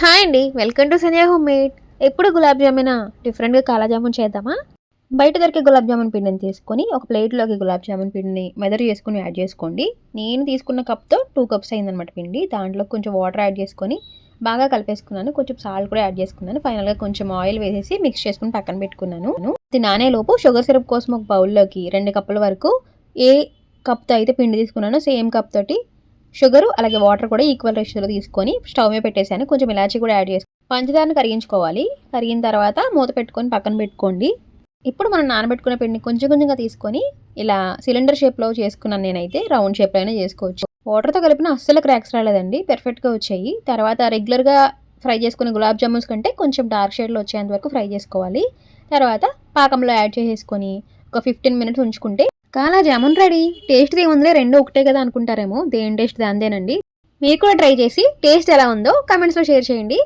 Hi అండి. Welcome to Sandhya home made ఎప్పుడు గులాబ్ జామున్? డిఫరెంట్గా కాలా జామున్ చేద్దామా? బయట దొరికే గులాబ్ జామున్ పిండిని తీసుకొని ఒక ప్లేట్లోకి గులాబ్ జామున్ పిండిని మెదడు చేసుకుని యాడ్ చేసుకోండి. నేను తీసుకున్న కప్తో టూ కప్స్ అయిందనమాట పిండి. దాంట్లో కొంచెం వాటర్ యాడ్ చేసుకొని బాగా కలిపేసుకున్నాను. కొంచెం సాల్ట్ కూడా యాడ్ చేసుకున్నాను. ఫైనల్గా కొంచెం ఆయిల్ వేసేసి మిక్స్ చేసుకుని పక్కన పెట్టుకున్నాను. ఇది నానేలోపు షుగర్ సిరప్ కోసం ఒక బౌల్లోకి రెండు కప్పుల వరకు ఏ కప్తో అయితే పిండి తీసుకున్నానో సేమ్ కప్ తోటి షుగర్ అలాగే వాటర్ కూడా ఈక్వల్ రేషియోలో తీసుకొని స్టవ్ మీద పెట్టేశాను. కొంచెం ఇలాచీ కూడా యాడ్ చేసి పంచదారను కరిగించుకోవాలి. కరిగిన తర్వాత మూత పెట్టుకొని పక్కన పెట్టుకోండి. ఇప్పుడు మనం నానబెట్టుకున్న పిండిని కొంచెం కొంచెంగా తీసుకొని ఇలా సిలిండర్ షేప్లో చేసుకున్నాను నేనైతే. రౌండ్ షేప్లో అయినా చేసుకోవచ్చు. వాటర్తో కలిపిన అస్సలు క్రాక్స్ రాలేదండి. పెర్ఫెక్ట్గా వచ్చాయి. తర్వాత రెగ్యులర్గా ఫ్రై చేసుకునే గులాబ్ జామున్స్ కంటే కొంచెం డార్క్ షేడ్లో వచ్చేంత వరకు ఫ్రై చేసుకోవాలి. తర్వాత పాకంలో యాడ్ చేసేసుకొని ఒక ఫిఫ్టీన్ మినిట్స్ ఉంచుకుంటే కాలా జామున్ రెడీ. టేస్ట్ ఏముందిలే రెండు ఒకటే కదా అనుకుంటారేమో. దేని టేస్ట్ దాందేనండి మీరు కూడా ట్రై చేసి టేస్ట్ ఎలా ఉందో కమెంట్స్లో షేర్ చేయండి.